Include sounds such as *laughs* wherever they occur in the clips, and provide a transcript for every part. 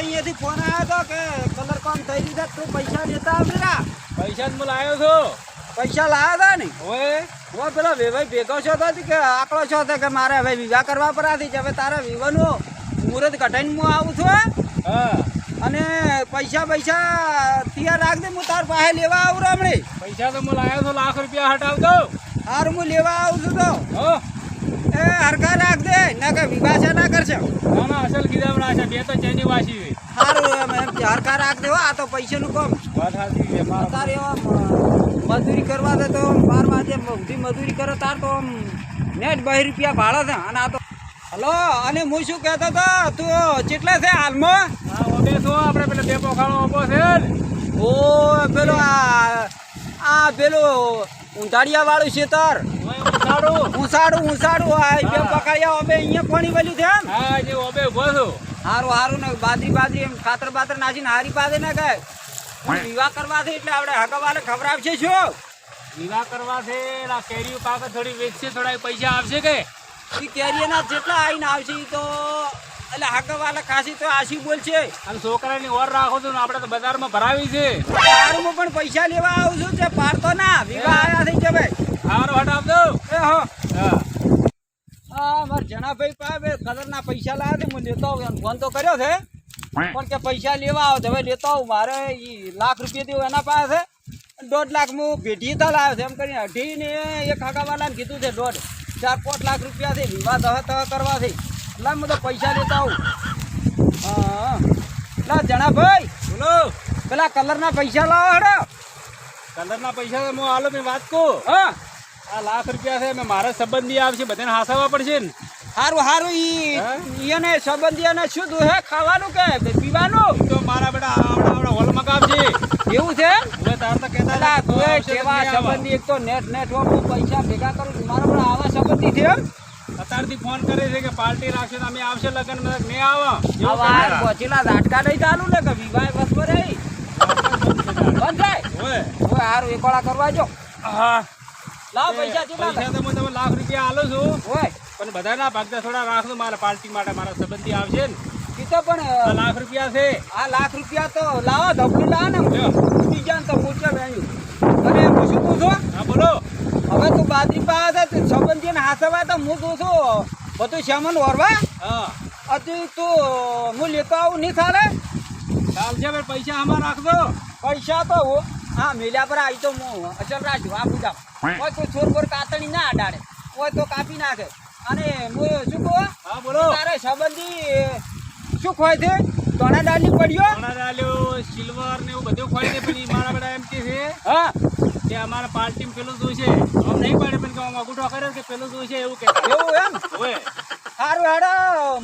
અહીંયાથી ફોન આવ્યો હતો કે કલર કામ થઈ ગયું છે? તું પૈસા લેતા આવજે પૈસા જ લાવ્યો છું. પૈસા લાવ્યા હતા ને? ઓય હું પેલો વેવાઈ ભેગો છો તો કે આકડો છો તો કે મારે હવે વિવાહ કરવા પર આથી હવે તારા વિવાહનું મુહૂર્ત કઢાઈને હું આવું છું હે. અને પૈસા પૈસા તૈયાર રાખ દે હું તાર પાસે લેવા આવું રમણી. પૈસા તો હું લાવ્યો છું લાખ રૂપિયા હટાવ દો હારું હું લેવા આવું છું તો. હો? એ હરખા રાખ દે ના કે છે ના કરશે. ના અસલ કીધા છે બે તો ચેની વાસી હોય. સારું એમ એમ કે હરખા રાખ દે હો, આ તો પૈસાનું કામ. વાત સાચી છે તારે મજૂરી કરવા દે તો બાર વાગે મજૂરી કરે તાર તો નેટ બે રૂપિયા ભાડે છે અને આ તો હલો અને હું શું કહેતો હતો તું કેટલા છે હાલમાં? હા ઓબે છો આપણે પેલો બે પોખાણો ઓબો છે ઓ પેલો આ આ પેલો ઊંધાડિયા વાળું ખેતર ઉછાળું. ઊંસાડું ઊંસાડું આ બે પકડ્યા હવે અહીંયા પાણી વાલ્યું છે એમ. હા જે ઓબે ઊભો છું. હારું હારું ને બાજરી બાદરી એમ ખાતર બાતર નાખીને હારી પાસે ના કહે પણ વિવાહ કરવા છે એટલે આપણે હગાવાલે ખબર આવશે શું? વિવાહ કરવા છે આ કેરીઓ પાક થોડી વેચશે થોડા પૈસા આવશે કે? ઈ કેરીના જેટલા આવીને આવશે એ તો એટલે હગાવાલે ખાસી તો આશી બોલશે અને છોકરાની ઓર રાખો છો ને આપણે તો બજારમાં ભરાવી છે. બજારમાં પણ પૈસા લેવા આવું છું તે પાડતો ના વિવાહ આયા થઈ છે ભાઈ. હારો હટાવ આપજો. એ હો. હા. મારા જનાભાઈ પાસે કલરના પૈસા લાવ્યા તે હું લેતો આવું ફોન તો કર્યો છે. પણ કે પૈસા લેવા આવો હવે લેતો આવું મારે લાખ રૂપિયા દેવું એના પાસે. દોઢ લાખ હું ભેટી તા લાવ્યો છે એમ કરીને અઢી ને એક હગાવાલાને કીધું છે દોઢ ચાર પાંચ લાખ રૂપિયા છે વિવાહ દહ તહ કરવા છે. એટલે હું તો પૈસા લેતા આવું. હા. લા જણાભાઈ બોલો. પેલા કલરના પૈસા લાવો હડો. કલરના પૈસા હું હાલો મેં વાત કહું હા. આ લાખ રૂપિયા છે મેં મારા સંબંધી આવશે બધાને હાસાવા પડશે ને. સારું સારું ઈ એને સંબંધીઓને શું દુહે? ખાવાનું કે? પીવાનું? તો મારા બેટા આવડા આવડા હોલ મકામ છે એવું છે? હવે તાર તો કહેતા તું કેવા સંબંધી? એક તો નેટ નેટ પૈસા ભેગા કરું મારા પણ આવા સંબંધી છે એમ? અત્યારથી ફોન કરે છે કે પાર્ટી રાખશે તો અમે આવશે લગનમાં નહીં આવો. એવું આ વાર કહેતા. પહોંચેલા ઝાટકા નહીં ચાલુ ને કે વિવાહ બસ પર એ બંધ ઓય. હારું એકોળા કરવા જો. હા. લાવ પૈસા કેટલા પૈસા તો હું તમે લાખ રૂપિયા આલો છું. હોય પણ બધાના ભાગતા થોડા રાખજો મારા પાર્ટી માટે મારા સંબંધી આવશે ને. તો પણ લાખ રૂપિયા છે. આ લાખ રૂપિયા તો લાવો ધબલું લાવો ને. બીજા તો વેણ્યું. અને હું શું પૂછું. બાજરી પાસે સંબંધી સંબંધીને હાથવા તો હું તું છું. બધું સામાન વરવા હા. હજી તું હું લેતો આવું નહીં ચાલે ચાલશે ભાઈ પૈસા આમાં રાખજો. પૈસા તો હો- હા મેલ્યા પર આવી તો હું. અચલ રાખજો આ પૂજા કોઈ તો છોર પર કાતણી ના અડાડે. કોઈ તો કાપી નાખે. અને હું શું કહું? હા બોલો. તારે સંબંધી શું ખોય છે? તણા દાળની પડ્યો સોના ડાલ્યો સિલ્વર ને એવું બધું ખોય દે પણ મારા બધા એમ કે છે હા. કે અમારા પાર્ટીમાં પેલું જોઈશે આમ નહીં પડે પણ કે આમ અંગૂઠો કરે કે પેલું જોઈશે એવું કે એવું એમ? હોય સારું હેડો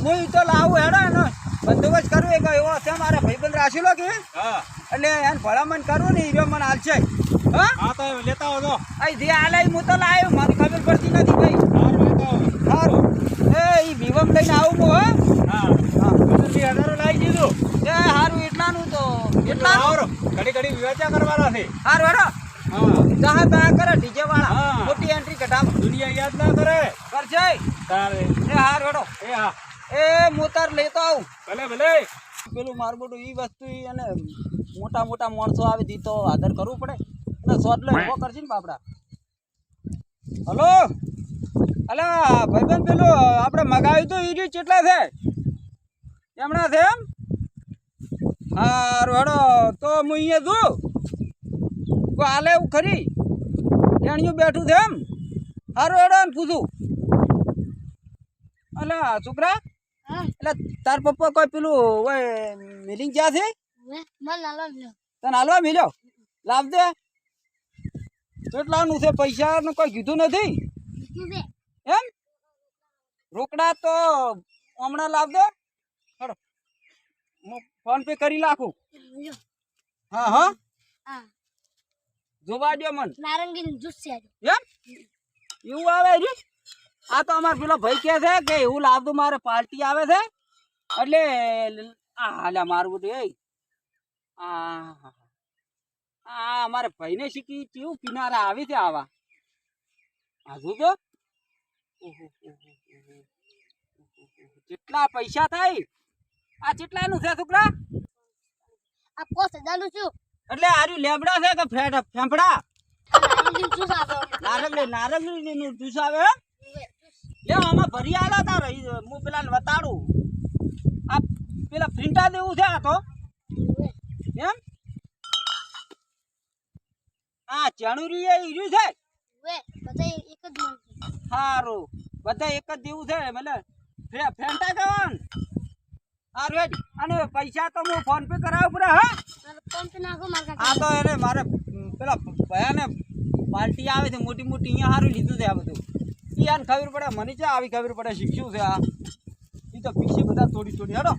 હું તો લાવું હેડો એનો બંદોબસ્ત કરવું એક એવો છે મારા ભાઈબંધ રાખેલો કે? હા. એટલે એને ભલામણ કરવું ને હીરો મને હાલશે. હા? હા તો લેતા આવો તો અહીં જે હાલે હું તો લાવ્યો મને ખબર પડતી નથી ભાઈ. સારું લેતા આવો સારું એ વિવમ લઈને આવું હું. હા. હા હજારો લાવી દીધું. એ સારું એટલાનું તો. એટલાનું? આવરો ઘડી ઘડી વિવાચા કરવાના છે. સારું હેડો હા. જહા તહા કરે ડીજે વાળા. મોટી એન્ટ્રી કઢાવો. દુનિયા યાદ ના કરે. કરશે તારે. એ હારું એ હા. એ હું લેતો આવું. ભલે ભલે. પેલું મારું મોટું ઈ વસ્તુ અને મોટા મોટા માણસો આવે દીધો તો આદર કરવું પડે. અને સોટલો એવો કરશે ને બાપડા. હલો? અલા ભાઈબંધ પેલું આપણે મગાવ્યું તો ઈ કેટલા છે? એમણા છે એમ? હારું હેડો તો હું અહીંયા જોઉં કો હાલે એવું ખરી? ટેણિયું બેઠું છે એમ? હારું હેડો ને પૂછું. અલા છોકરા એટલે તાર પપ્પા કોઈ પેલું ઓય મિલિંગ જ્યાં છે? તને હાલવા મિલ્યો લાવ દે કેટલાનું છે પૈસા કોઈ કીધું નથી? એમ? રોકડા તો હમણાં લાવ હું ફોન પે કરી નાખું હા હા હા જોવા દો મન નારંગી જ્યુસ છે એમ એવું આવે છે આ તો અમાર પેલો ભાઈ કહે છે કે એવું લાવતું મારે પાર્ટી આવે છે એટલે આ હાલ્યા મારું બધું એ આ આ અમારે ભાઈને શીખી કેવું કિનારા આવી છે આવા આ જોજો ઓહો, ઓહો, ઓહો. કેટલા પૈસા થાય આ કેટલાનું છે છોકરા? આ પોસ હજારનું છું એટલે આર્યું લેબડા છે કે ફેટ ફેંફડા? નારંગી નારંગી નું જ્યુસ આવે? લે આમાં ભરી આલા તા રહી હું પેલા વતાડું આ પેલા ફ્રિન્ટા દેવું છે આ તો. એમ? આ ચણુરી એ ઈર્યું છે? બધા એક જ સારું બધા એક જ દેવું છે એટલે ફેંટા જવાન હેડ. અને પૈસા તો હું ફોન પે કરાવું પડે, હા? મારે પંપ નાખો આ તો એને મારે પેલા ભયાને પાર્ટી આવે છે, મોટી મોટી, અહીંયા સારું લીધું છે આ બધું. એ આને ખબર પડે, મને છે આવી ખબર પડે, શીખ્યું છે આ. એ તો પીસી બધા થોડી થોડી હેડો.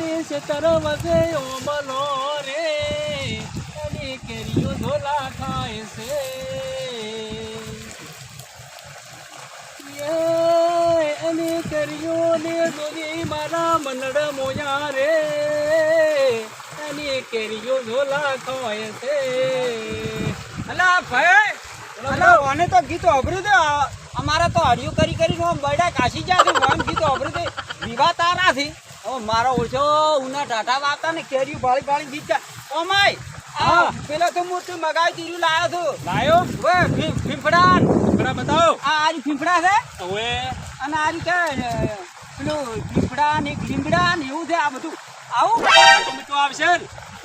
મારી છે તરવસે ઓમલો રે. અને કેરીઓ ધોલા ખાય છે. યે, અને કેરીઓ ને જોડી મારા મનડ મોયા રે. અને કેરીઓ ધોલા ખાય છે. અલા ભાઈ અલા ઓને તો ગીતો અભરું દે. અમારે તો હડિયું કરી કરીને બડા કાશી જાય છે ગીતો અભરું દે. વિવાહ તારા થી હવે મારો ઓછો ઉના ટાટા વાતા ને કેરી ભાળી ભાળી ગીત ગાય. ઓ માય આ પેલા તો મૂર્તિ મગાવી દીધું લાયો છું લાયો? વે ફીફડા ફીફડા બતાવો. આ આરી ફીફડા છે? ઓએ અને આરી કે પેલું ફીફડા ને લીમડા ને એવું છે આ બધું. આવું? તો આવશે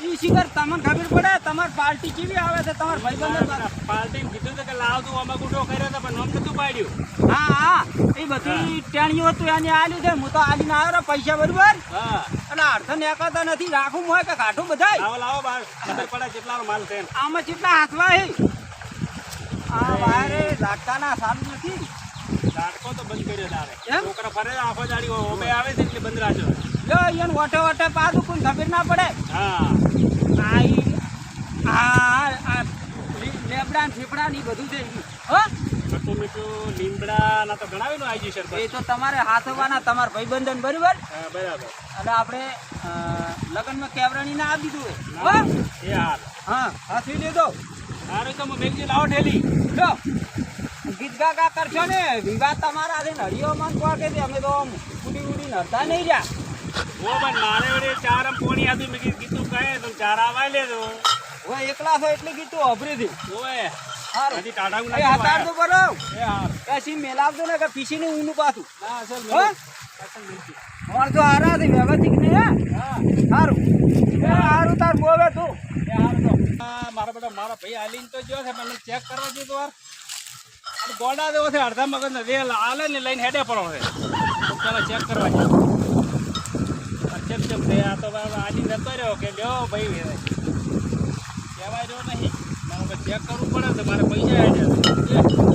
ઈ શિખર તમને ખબર પડે તમાર પાર્ટી કેવી આવે છે તમાર ભાઈબંધો પાર્ટી કીધું કે લાવ તું અમે ગુઠો કર્યો હતો પણ નોમ નતું પાડ્યું. હા હા એ બધી ટેણીઓ હતું એને આલ્યું છે હું તો આલીને આવ્યો રે પૈસા બરોબર. હા. એટલે અડધો નેકાતા નથી રાખું હોય કે કાઢું બધાય. લાવો લાવો બાર ખબર પડે જેટલા માલ છે આમાં કેટલા હાથવા હે આ વાયરે લાગતાના સારું નથી. લાડકો તો બંધ કર્યો તારે? છોકરા ફરે આંખો આખો દાડી ઓમે આવે છે એટલે બંધ રાખ્યો લો અહીંયા વટે વટે પાછું કોઈ ખબર ના પડે. હા. આ આ લેબડા ફીફડા ને બધું થઈ ગયું હો? તો મીઠું લીમડા ના તો ગણાવેલું આવી જશે એ તો તમારે હાથવાના તમારા ભાઈબંધન બરોબર? બરાબર. અને આપણે લગ્નમાં કેવરાણી ના આપી દીધું હોય એ હા હારું તો મેઘજી લાવો ઠેલી. જો ગીત ગા ગા કરશો ને વિવાદ તમારા આજે નડીઓ મન કહો કે અમે તો ઉડી ઉડી નડતા નહીં રહ્યા. ઓ પણ મારે વડે ચાર પોણી હતું મેં કીધું કહે તો ચાર આવાય લેજો. હવે એકલા છો એટલે કીધું અભરી થી ઓએ હાર. હજી ટાટા એ હતાર તો બરો એ હાર. પછી મેલાવજો ને કે પીસી ને ઊનું પાછું. ના અસલ હો? અસલ તો. હારા થી વ્યવસ્થિત ને હા? સારું એ હારું તાર બોવે તું. એ હાર તો. મારા બેટા મારા ભાઈ હાલીને તો જો છે મને ચેક કરવા દે તો ગોડા દેવો છે અડધા મગજ ને રેલ હાલે ને લઈને હેડે પડો છે. ચાલો ચેક કરવા ચેક છે આ તો બાબા આજી જતો રહ્યો કે લ્યો ભાઈ કહેવાય રહ્યો નહીં. મારે ચેક કરવું પડે તો મારે પૈસા આવી જાય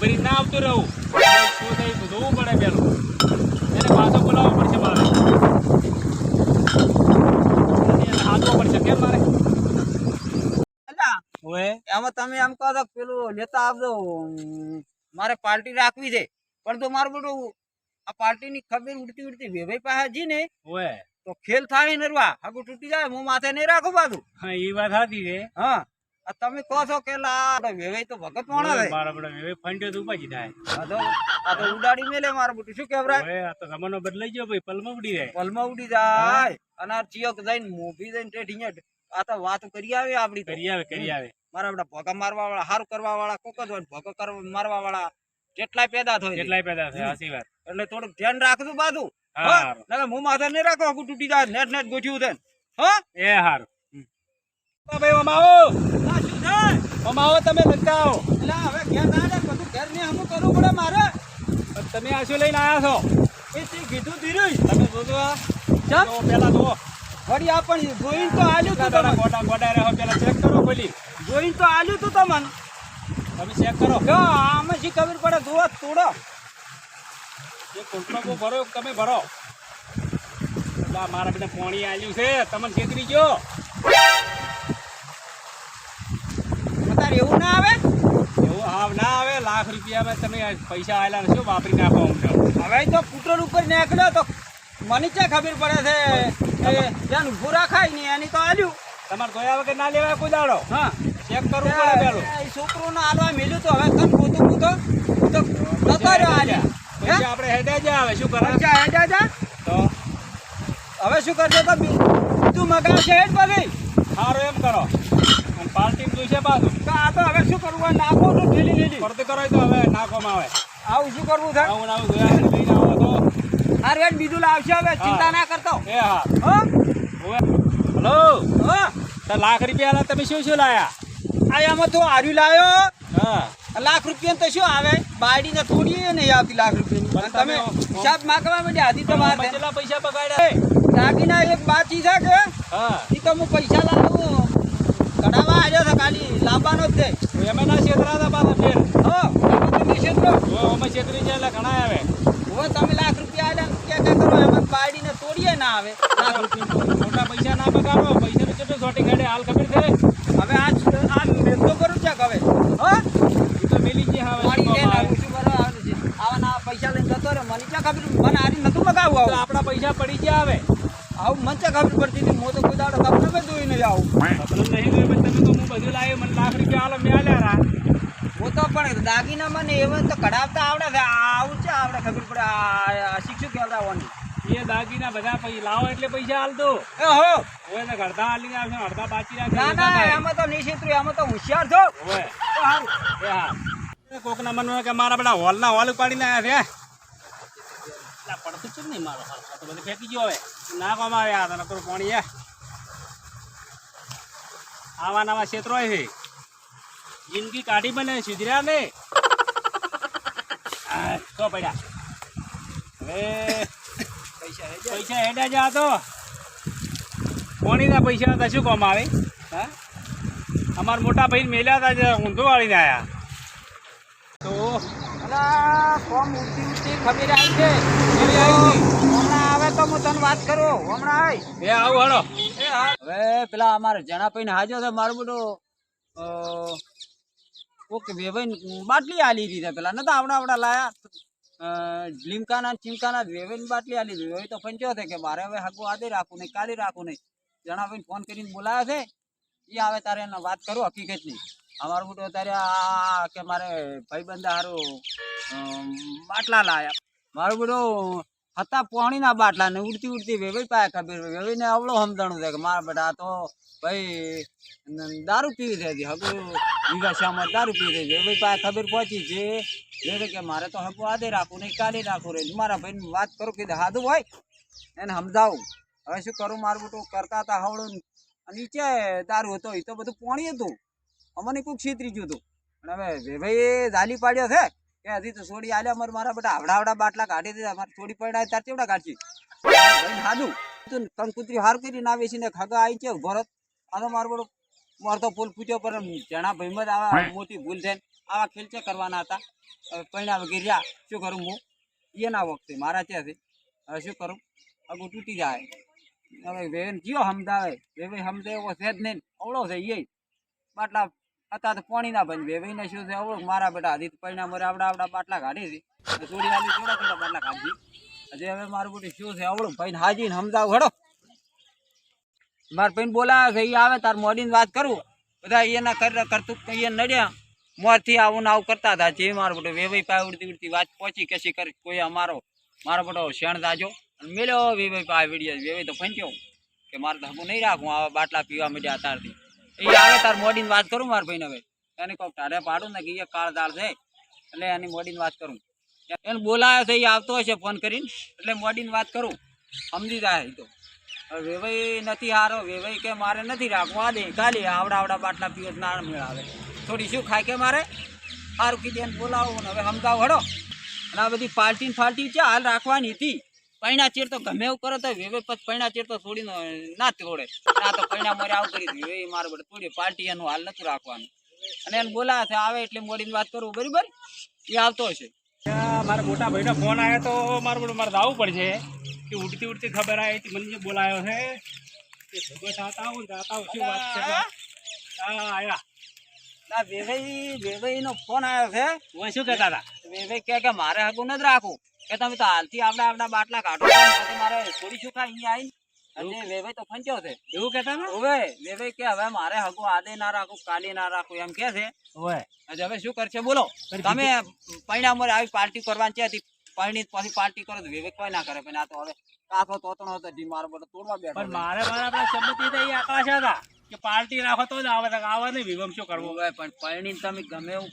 ભરી ના આવતું રહું. થાય જોવું પડે પેલું. એને પાછો બોલાવવો કેમ. એમાં તમે એમ કહો છો પેલું લેતા આપજો મારે પાર્ટી રાખવી છે પણ તો મારું બધું આ પાર્ટીની ખબર ઉડતી ઉડતી વેભાઈ પાસે જી ને. તો ખેલ થાય નરવા આગળ તૂટી જાય હું માથે નહીં રાખું બાજુ હા, એ વાત હતી છે. હા તમે કહો છો કે લા વેવાઈ તો ભગત મારા બડા હવે ફંડ્યો તો ઉપાજી થાય. આ તો આ તો ઉડાડી મેલે મારા બુટી. શું કેવરાય? ઓએ, આ તો જમાનો બદલાઈ ગયો ભાઈ પલમાં ઉડી જાય. પલમાં ઉડી જાય. અને આ ચિયોક જઈને મોભી જઈને ટેઠ આ તો વાત કરી આવે આપડી કરી આવે કરી આવે. મારા બધા ભોગા મારવા વાળા હારું કરવા વાળા કોક જ હોય ભોગા કરવા મારવા વાળા કેટલાય પેદા થાય. કેટલાય પેદા થાય સાચી વાત. એટલે થોડું ધ્યાન રાખજો બાજુ. હા નકર હું માથે નહીં રાખો આખું તૂટી જાય નેટ નેટ ગોઠ્યું છે હા? એ હારું. ભાઈ આ શું તમે લટકાવો. એટલે હવે ઘેર ના જાય બધું ઘેર ને હમું કરવું પડે મારે. પણ તમે આ શું લઈને આવ્યા છો? એ તે કીધું ધીરુજ. તમે જોજો ચાલ પેલા જુઓ. વળી આ પણ જોઈને તો આલ્યું તું તમે ગોડા ગોડા રહો પેલા ચેક કરો ખોલી. જોઈને તો આલ્યું તું તમને. તમે ચેક કરો. જો આમાં શી ખબર પડે? જુઓ તોડો. જે કોન્ટ્રાક્ટ બહુ ભરો તમે ભરો. એટલે મારા બધા પોણી આલ્યું છે. તમને છેતરી ગયો અત્યારે એવું ના આવે એવું હાવ ના આવે લાખ રૂપિયામાં તમે પૈસા આવેલા ને શું વાપરી નાખો અમને. હવે તો કૂટર ઉપર નીકળ્યો તો મને ક્યાં ખબર પડે છે? ત્યાં ઊભું રાખાય ને એની તો આલ્યું. તમારે ગયા વગર ના લેવાય કોઈ દાડો? હા. ચેક કરવું પડે પેલું. છોકરું છોકરોને આલવા મેલ્યું તો હવે તને ગોતું ગોતો તો જતો રહ્યો આજે? આપણે હેડ્યા જ આવે શું કરે પૈસા હેડ્યા જા તો? હવે શું કરજો તો બીજું મગાવશે હેડ પગી. સારું એમ કરો. અને છે પાછું. આ તો હવે શું કરવું? નાખો તો ઢીલી ઢીલી. ફરતી કરો તો હવે નાખવામાં આવે. આવું શું કરવું થાય આવું આવું જોયા લઈને આવો તો. અરે બેન બીજું લાવશે હવે ચિંતા ના કરતો. એ હા. હલો. હો? તો લાખ રૂપિયા તમે શું શું લાયા? આ એમાં તો આર્યું લાવ્યો હા. લાખ રૂપિયા તો શું આવે? બાયડીને થોડી નહીં આવતી લાખ રૂપિયાની. પણ તમે હિસાબ માગવા માટે આધી તો વાત પૈસા બગાડ્યા દાગીના એક બાકી છે કે? હા. એ તો હું પૈસા લાવું. ખાલી લાવવાનો જ છે. એમે ના છેતરા હતા પાછા ફેર. હો તમે તો નહીં છેતરો. અમે છેતરી છે એટલે ઘણા આવે. હવે તમે લાખ રૂપિયા આલ્યા ક્યાં ક્યાં કરો? એમાં બાયડીને તોડીએ ના આવે. લાખ રૂપિયા મોટા પૈસા ના બગાડો પૈસાનું કેટલું શોર્ટિંગ હેડે હાલ ખબર છે? હવે આ આ તો કરું છે હવે. હો? તો મેલી જ હવે. પાણી શું લઈને કમાય? આવું છું બરાબર આવે છે. આવા ના પૈસા લઈને જતો રહે. મને ક્યાં ખબર? મને આરી નતું આપણા પૈસા પડી ગયા હવે. આવું મને ખબર પડતી હતી? હું તો કોઈ દાડો તમને બધું નહીં આવું. તમને નહીં જોઈ તમે તો બધું લાવી મને લાખ રૂપિયા હાલો મેં આલ્યા રા. હું તો પણ દાગીના મને એવું તો કઢાવતા આવડે. આવું છે આવડે ખબર પડે. આ આ એ દાગીના બધા પછી લાવો એટલે પૈસા હાલતો. એ હો! હવે તો અડધા હાલી આવશે અડધા બાકી ના રાખે ના એમાં તો નિશ્ચિત એમાં તો હોશિયાર છો. હવે. એ હા. કોકના મનમાં કે મારા બધા હોલના હોલ ઉપાડીને આવ્યા છે પડતું છે નહીં મારો હાલ. તો બધું ફેંકી ગયો હવે. નાખવામાં આવ્યા હતા નકરું પાણી એ આવા નવા ક્ષેત્રો છે જિંદગી કાઢી બને સુધર્યા ને. *laughs* તો પડ્યા. હવે પૈસા હેડ્યા? જા તો. પાણીના પૈસા હતા શું કામ આવે? હા? અમારા મોટા ભાઈ મેલ્યા હતા ઊંધો વાળીને આવ્યા તો અલા, કોમ ઉડતી ઉડતી ખબર આવી છે. તો હું તને વાત કરું. હમણાં આય. એ આવું હવે પેલા અમારે જણાભાઈને હાજો છે મારું બધું ઓકે વેવાઈ બાટલી આલી દીધા પેલા. નતા આવડા આવડા લાયા. અ, લીમકાના ચીમકાના વેવાઈ બાટલી આલી દીધી હોય તો પંચ્યો છે કે મારે હવે હાગું આદે રાખવું નહીં કાલે રાખવું નહીં. જણાભાઈને ફોન કરીને બોલાવ્યા છે. એ આવે તારે એને વાત કરું હકીકતની. અમારું બધું અત્યારે આ કે મારે ભાઈબંધ હારું અમ, બાટલા લાયા. મારું બધું હતા પોણીના બાટલા ને ઉડતી ઉડતી વેવાઈ પાયા ખબર વેવાઈને અવળો સમજાણું છે કે મારા બેટા તો ભાઈ દારૂ પીવી થઈ હગુ વિવા દારૂ પીવી છે વેવાઈ પાસે ખબર પહોંચી છે. એટલે કે મારે તો હગુ આદે રાખવું નહીં કાલે રાખવું રે. મારા ભાઈને વાત કરું કીધું હાદું હોય એને સમજાવું. હવે શું કરું? મારું બધું કરતા હતા હવળું નીચે દારૂ હતો. એ તો બધું પોણી હતું. અમને કોઈક છેતરી ગયું હતું પણ હવે ભાઈ જાલી પાડ્યો છે. કે હજી તો છોડી આલ્યા, અમારે મારા બધા આવડા આવડા બાટલા કાઢી દીધા મારે છોડી પડ્યા તાર ચેવડા કાઢી હાદું તું કંકુતરી હાર કરીને આવે છે ને ખગા આવી છે ભરત આનો મારો બધો મારો તો ફૂલ ફૂટ્યો પર જણા ભાઈમાં આવા મોટી ભૂલ છે આવા ખેલચે કરવાના હતા. પૈણા વગેરે શું કરું હું? એના વખતે મારા ત્યાંથી હવે શું કરું? આગું તૂટી જાય. હવે વેન કયો સમજાવે, વેવે સમજે એવો છે જ નહીં અવળો છે એ બાટલા તો પાણી ના બંધ વેવાઈને શું છે આવડું મારા બેટા હજી પરિણામ મરે આપણા આપણા બાટલા કાઢી છે. થોડી વાલી થોડા થોડા બાટલા કાઢી હજી હવે મારું બધું શું છે, આવડું? ભાઈ હાજીને સમજાવ, હડો. મારા ભાઈ બોલાવે છે એ આવે, તાર મોડીને વાત કરું. બધા એના કર કરતું એ નડ્યા. મોરથી આવું ને આવું કરતા હતા, જે મારો બધો વેવાઈ પાય ઉડતી ઉડતી વાત પહોંચી કેસી કરી, કોઈ અમારો, મારો બધો શેણ દાજો. અને મેળ્યો વેવાઈ પાય વીડિયો, વેવાઈ તો ફંચ્યો કે મારે તો હગું નહીં રાખું, આવા બાટલા પીવા મળ્યા તારથી એ આવે, તાર મોડીને વાત કરું મારા ભાઈને હવે. એને કહું, તારે પાડું ને કે કાળ દાળ છે. એટલે એની મોડીને વાત કરું. એને બોલાયો છે એ આવતો હશે ફોન કરીને. એટલે મોડીને વાત કરું. સમજી જાય એ તો. વેવાઈ નથી હારો, વેવાઈ કે મારે નથી રાખવા. દે ખાલી આવડા આવડા બાટલા તો ના મેળાવે. થોડી શું ખાય કે મારે? સારું કીધું બોલાવો ને હવે સમજાવો, હડો. અને આ બધી પાર્ટી ફાલ્ટી છે હાલ રાખવાની હતી? પૈણા ચીર તો ગમે એવું કરો તો વેવાઈ પછી પૈણા ચીર તો છોડીને ના તોડે. ના તો પૈણા મારે આવું કરી દીધું. એ મારે બધું તોડી પાર્ટી એનું હાલ નથી રાખવાનું. અને એને બોલાવે છે આવે એટલે મોડીને વાત કરું. બરાબર? એ આવતો હશે. મારા મોટા ભાઈનો ફોન આવ્યો તો મારું બધું મારે જવું પડશે. કે ઉડતી ઉડતી ખબર આવી હતી મને જે બોલાયો છે. ભગત આવું આવું. શું વાત છે? હા? આવ્યા ના વેવાઈ વેવાઈનો ફોન આવ્યો છે. હું શું કહેતા હતા? વેવાઈ કહે કે મારે હગું નથી રાખવું. કે તમે તો હાલથી આવડા આવડા બાટલા કાઢો મારે થોડી શું અહીંયા આવીને. અને વેવાઈ તો ફંચ્યો છે. એવું કેતા ને હવે વેવાઈ કે હવે મારે હગું આદે ના રાખું કાલે ના રાખું એમ કે છે. હવે? હવે શું કરશે બોલો. તમે પૈણા મોરે આવી પાર્ટી કરવાની છે હતી પૈણી પછી પાર્ટી કરો તો વિવેક કોઈ ના કરે પણ આ તો હવે કાફો તોતણો હતો ડી મારો બધો તોડવા બેઠો પણ મારે મારા આપણા સંમતિ એ આકાશ હતા કે પાર્ટી રાખો તો જ આવે તો આવે નહીં વિવમ શું કરવો? હવે પણ પૈણી તમે ગમે એવું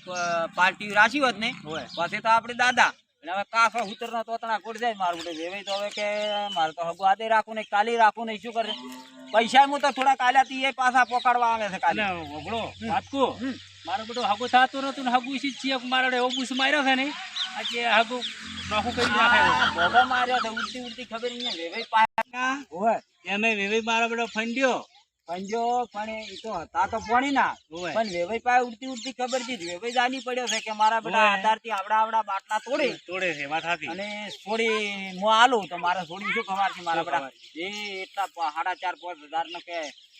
પાર્ટી રાખી હોત ને હોય પછી તો આપણે દાદા અને હવે કાફે ઉતરનો તોતણા કુટ જાય મારું બધું. એવી તો હવે કે મારે તો હગું આદે રાખું નહીં કાલી રાખું નહીં. શું કરે? પૈસા હું તો થોડા કાલ્યાથી એ પાછા પોકાડવા આવે છે કાલે. વગડો વાતકું. મારું બધું હગું થતું નતું ને હગું જ છીએ. મારે ઓબુસ માર્યો છે ને આજે હગું નોખું કરી નાખે માર્યો છે ઉડતી ઉડતી ખબર નહીં વેવાઈ પાયા હોય એમે વેવી મારો બધો ફંડ્યો. પંજો પણ એ તો હતા તો પોણી ના. પણ વેવાઈ પાસે ઉડતી ઉડતી ખબર છે વેવાઈ જાની પડ્યો છે કે મારા બધા. આધારથી આવડા આવડા બાટલા તોડે. તોડે છે વાત હતી અને છોડી હું આલું તો મારે છોડી શું ખબર છે મારા બધા? એ એટલા સાડા ચાર પાંચ હજાર નો કે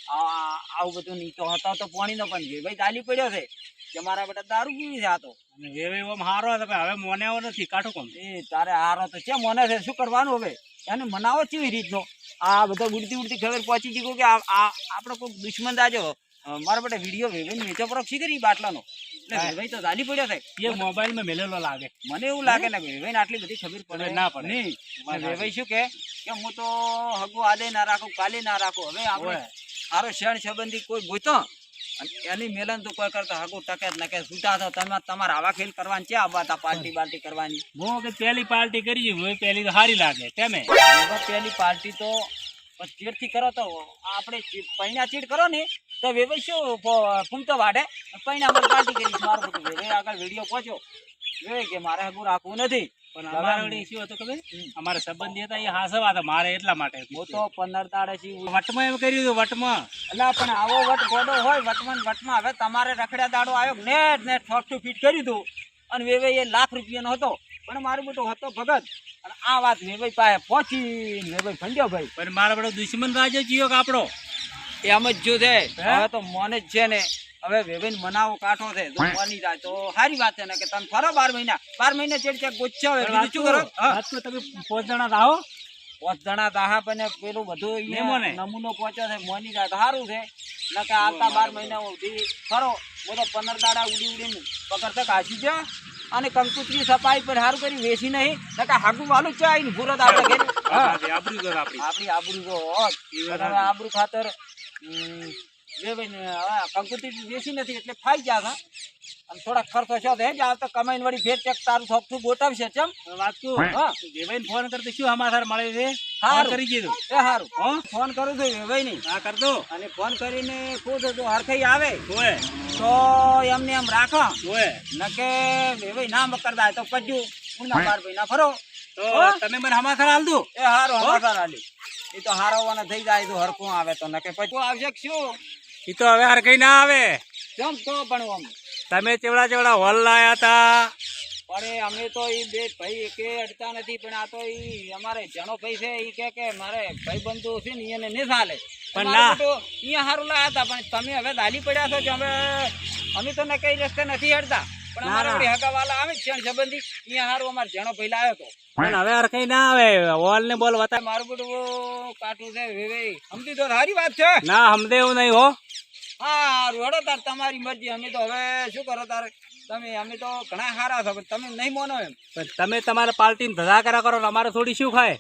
આવું બધું નીચો હતો તો પોણી નો પણ વેવાઈ ચાલી પડ્યો છે કે મારા બધા દારૂ પીવી છે આ તો. વેવાઈ ઓમ હારો હતો હવે મોને નથી. કાઠું કોમ. એ તારે હારો તો છે મોને છે. શું કરવાનું હવે? એને મનાવો કેવી રીતનો? આ બધા ઉડતી ઉડતી ખબર પહોંચી ગઈ કે આ કોઈક આપણો દુશ્મન દાજો મારા માટે વીડિયો વેવાઈ વેચો પર કરી બાટલાનો? એટલે. વેવાઈ તો ચાલી પડ્યો થાય એ મોબાઈલમાં મેલેલો લાગે. મને એવું લાગે ને વેવાઈ ને આટલી બધી ખબર પડે. ના પડે. નહીં. વેવાઈ શું કે હું તો હગું આદે ના રાખું કાલે ના રાખું. હવે આપણે. સારો શણ સંબંધી કોઈ ગોતો. એની મેલન તો કોઈ કરતા હગું ટકે જ નકે સુતા તો તમે તમારે આવા ખેલ કરવાની છે આ તા પાર્ટી બાર્ટી કરવાની? હું કે પહેલી પાર્ટી કરી હોય પહેલી તો સારી લાગે તમે? પહેલી પાર્ટી તો ચીડથી કરો તો આપણે પૈણા ચીડ કરો ને તો વેવાઈ શું ફૂમતો વાઢે? પૈણા પર પાર્ટી કરી મારું આગળ વીડિયો પહોંચ્યો. કે મારે હગું રાખવું નથી. પણ અમારા શું હતું ખબર? અમારા સંબંધી હતા એ હાસવા હતા મારે એટલા માટે. હું તો પંદર દાડે વટમાં એમ કર્યું હતું વટમાં. એટલે પણ આવો વટ ગોડો હોય વટમાં વટમાં. હવે તમારે રખડ્યા દાડો આવ્યો ને ઠોક ફીટ કર્યું હતું અને વેવાઈ એ લાખ રૂપિયાનો હતો. પણ મારો બેટો હતો ભગત. અને આ વાત વેવાઈ પાસે પહોંચી વેવાઈ ફંડ્યો ભાઈ. પણ મારા બધો દુશ્મન રાજો જીયો કાપડો એમ જ જો છે. હવે તો મોને જ છે ને. હવે વેવાઈને મનાવો કાઠો છે જો જાય તો સારી વાત છે ને કે તમે ફરો બાર મહિના. બાર મહિના ચેડ ચેક ગોચ્છા હોય બીજું શું કરો? હા. વાત તો તમે પોચ જણા રાહો પાંચ જણા દાહા પણ પેલું બધું નમૂનો પહોંચ્યો છે મોની જાય તો સારું છે નકે આવતા બાર મહિના સુધી ખરો બધો પંદર દાડા ઉડી ઉડીને પકડતા કાઢી જા. અને કંકુતરી સફાઈ પર સારું કરી વેસી નહીં. નકે હાગુ વાલું છે આઈને ભૂરો દાડો ઘેર. આબરૂ આપણી આપણી આબરૂ હવે આબરૂ ખાતર ને હવે નથી એટલે ફાઈ ગયા અને થોડા ખર્ચો છો તો હે જ આવતા કમાઈને વળી ફેર ચેક તારું થોડું ગોટાવશે ચમ? વાત તું હા. દેવાઈને ફોન કરતો શું સમાચાર મળે છે? ફોન કરી દીધું. એ સારું હો? ફોન કરું છું ભાઈ નહીં હા કરતો અને ફોન કરીને કહું છું હરખાઈ આવે? હોય તો એમને એમ રાખો. હોય નકે ભાઈ ના કરતા તો પજ્યું ઉના બાર ભાઈ ફરો. તો તમે મને સમાચાર આલ દો. એ હારો હમાસાર હાલી એ તો હારો થઈ જાય તો હરખું આવે તો. નકે પછી આવશે શું? એ તો હવે હાર કઈ ના આવે. કેમ તો પણ આમ? તમે ચેવડા ચેવડા હોલ લાયા હતા અરે અમે તો એ બે ભાઈ એકે અડતા નથી પણ આ તો ઈ અમારે જણો ભાઈ છે એ કે કે મારે ભાઈ બંધુ છે ને એને નહીં ચાલે. પણ ના. અહીંયા સારું લાયા હતા પણ તમે હવે દાલી પડ્યા છો કે અમે અમે તો ને કઈ રસ્તે નથી હડતા પણ અમારે હગાવાલા આવે છે સંબંધી. અહીંયા સારું અમારે જણો ભાઈ લાવ્યો હતો. પણ હવે હાર કઈ ના આવે. હોલ ને બોલ વતા મારું બધું કાટું છે વેવે સમજી તો સારી વાત છે. ના સમજે એવું નહીં હો. હા રોડો તાર તમારી મરજી. અમે તો હવે શું કરો તારે? તમે અમે તો ઘણા સારા છો પણ તમે નહીં માનો એમ. પણ તમે તમારા પાર્ટીને ધધા કરા કરો ને અમારે થોડી શું ખાય?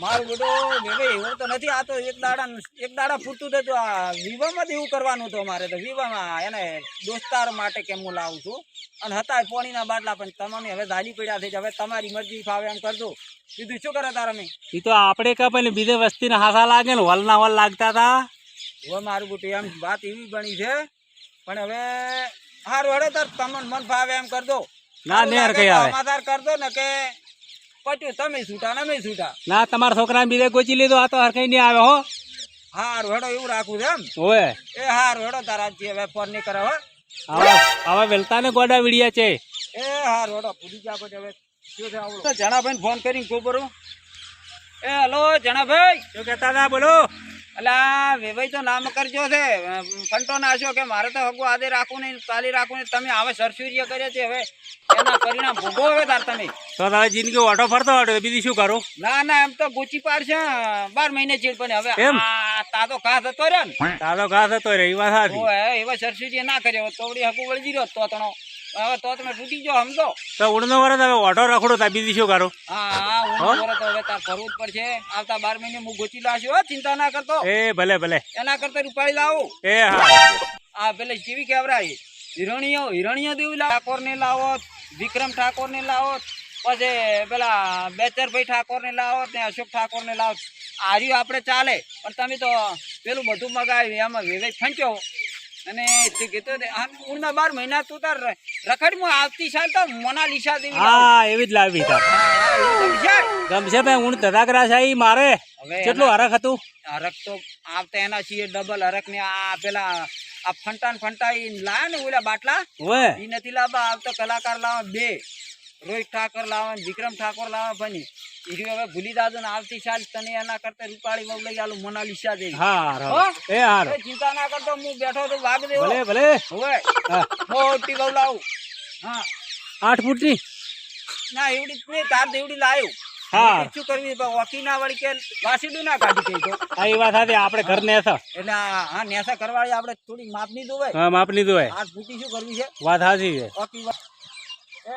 મારું બધું વેવે એવું તો નથી આ તો એક દાડા એક દાડા પૂરતું તો આ વિવામાં જ એવું કરવાનું હતું અમારે તો. વિવામાં એને દોસ્તાર માટે કેમ હું લાવું છું. અને હતા પોણીના બાટલા પણ તમને હવે દાલી પડ્યા થઈ હવે તમારી મરજી ફાવે એમ કરજો. બીજું શું કરે તારા અમે? એ તો આપણે કપે ને બીજે વસ્તીને હાસા લાગે ને વલના વલ હોલ લાગતા હતા. હવે મારું બુટી એમ વાત એવી બની છે પણ હવે હારું હેડો તાર તમને મન ફાવે એમ કર દો. ના નેર કઈ આવે. સમાચાર કર દો ને કે પટ્યું તમે છૂટા ને અમે છૂટા. ના તમારા છોકરાને બીજે ગોચી લીધો આ તો હાર કઈ નહીં આવે હો. હારું હેડો એવું રાખવું છે એમ? ઓય એ હારું હેડો તારા જે હવે ફોન નહીં કરે હો. હવે હવે વેલતા ને ગોડા વીડિયા છે. એ હારું હેડો ભૂલી ગયા પછી હવે જણાભાઈ ફોન કરીને કહું બરું એ હલો જણાભાઈ. શું કહેતા હતા બોલો? અલા વિભાઈ તો નામ કરજો છે. ફંટો નાશો કે મારે તો હગું આદે રાખવું નહીં તાલી રાખવું નહીં. તમે હવે સરસુર્ય કરે છે હવે. એના પરિણામ ભોગવો હવે તાર તમે. તો તારે જિંદગી ઓટો ફરતો હતો બીજું શું કરું? ના ના એમ તો ગોચી પાડશે બાર મહિને ચીડ પણ હવે. તાતો ઘાસ હતો રહ્યો ને. તારો ઘાસ હતો રહી વાત સાચી. ઓય, એવા સરસુર્ય ના કર્યો તોડી હગું વળજી રહ્યો તો તણો હવે તો તમે તૂટી જાઓ સમજો? તો ઉડનો વરસ હવે ઓટો રખડો તા બીજું શું કરું હા હા ઉડનો બોલો હવે તાર ફરવું જ પડશે. આવતા બાર મહિને હું ગોચી લાવશું હો ચિંતા ના કરતો. એ ભલે ભલે. એના કરતા રૂપાળી લાવું. એ હા. આ પેલે કેવી કેવરાય? હિરણીઓ હિરણીઓ દેવી લાવો ઠાકોર ને લાવો વિક્રમ ઠાકોર ને લાવો પછી પેલા બેચરભાઈ ઠાકોર ને લાવો ને અશોક ઠાકોર ને લાવો આર્યું આપણે ચાલે પણ તમે તો પેલું બધું મગાવ્યું એમાં વિવેક ફંચ્યો અને તે કીધું ઉણના બાર મહિના તું તાર રખડમાં આવતી સાલ તો મોનાલિસા દેવી હા એવી જ લાવી તાર. ગમશે? ભાઈ હું તદાકરા છે મારે. હવે કેટલું હરખ હતું? હરક તો આવતા એના છીએ ડબલ હરખ ને આ પેલા આ ફંટા ને ફંટા લાયા ને ઓલા બાટલા? ઈ નથી લાવવા આવતો કલાકાર લાવવા બે. રોહિત ઠાકોર લાવવા વિક્રમ ઠાકોર લાવવા ભાઈ ઈ હવે ભૂલી દાદો ને આવતી સાલ તને એના કરતા રૂપાળી બહુ લઈ આલું મોનાલિસા હા? એ ચિંતા ના કરતો હું બેઠો તો વાગ દેવો ભલે ભલે. હવે મોટી વહુ લાવું. હા. આઠ ફૂટની ના એવડી નહીં તાર દેવડી લાયો. હા. શું કરવી? વકી ના વળી કે વાસીડું ના કાઢી થઈ તો. આ ઈ વાત હતી આપણે ઘર ને હતા એટલે હા નેસા કરવાળી આપણે થોડી માપની દોવાય હા માપ લીધું હોય. આ ફૂટી શું કરવી છે? વાત સાચી છે. એ